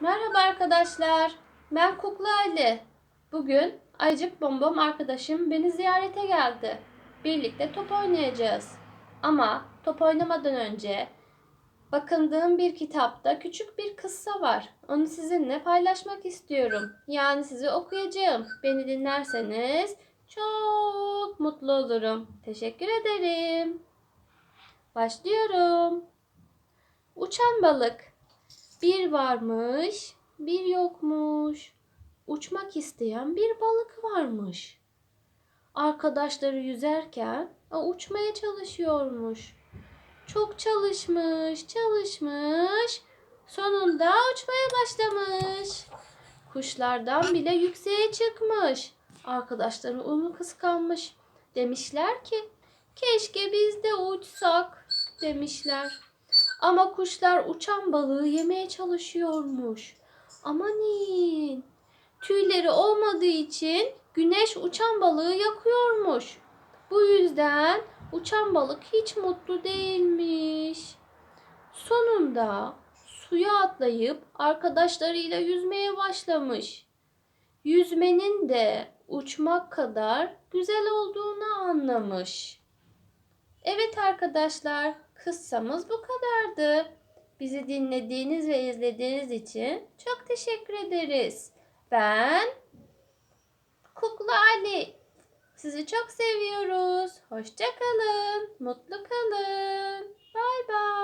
Merhaba arkadaşlar. Ben Kukla Ali. Bugün Ayıcık Bombom arkadaşım beni ziyarete geldi. Birlikte top oynayacağız. Ama top oynamadan önce bakındığım bir kitapta küçük bir kıssa var. Onu sizinle paylaşmak istiyorum. Yani size okuyacağım. Beni dinlerseniz çok mutlu olurum. Teşekkür ederim. Başlıyorum. Uçan balık. Bir varmış, bir yokmuş. Uçmak isteyen bir balık varmış. Arkadaşları yüzerken uçmaya çalışıyormuş. Çok çalışmış, çalışmış. Sonunda uçmaya başlamış. Kuşlardan bile yükseğe çıkmış. Arkadaşları onu kıskanmış. Demişler ki, keşke biz de uçsak demişler. Ama kuşlar uçan balığı yemeye çalışıyormuş. Amanin. Tüyleri olmadığı için güneş uçan balığı yakıyormuş. Bu yüzden uçan balık hiç mutlu değilmiş. Sonunda suya atlayıp arkadaşlarıyla yüzmeye başlamış. Yüzmenin de uçmak kadar güzel olduğunu anlamış. Evet arkadaşlar, kıssamız bu kadardı. Bizi dinlediğiniz ve izlediğiniz için çok teşekkür ederiz. Ben Kukla Ali. Sizi çok seviyoruz. Hoşça kalın. Mutlu kalın. Bay bay.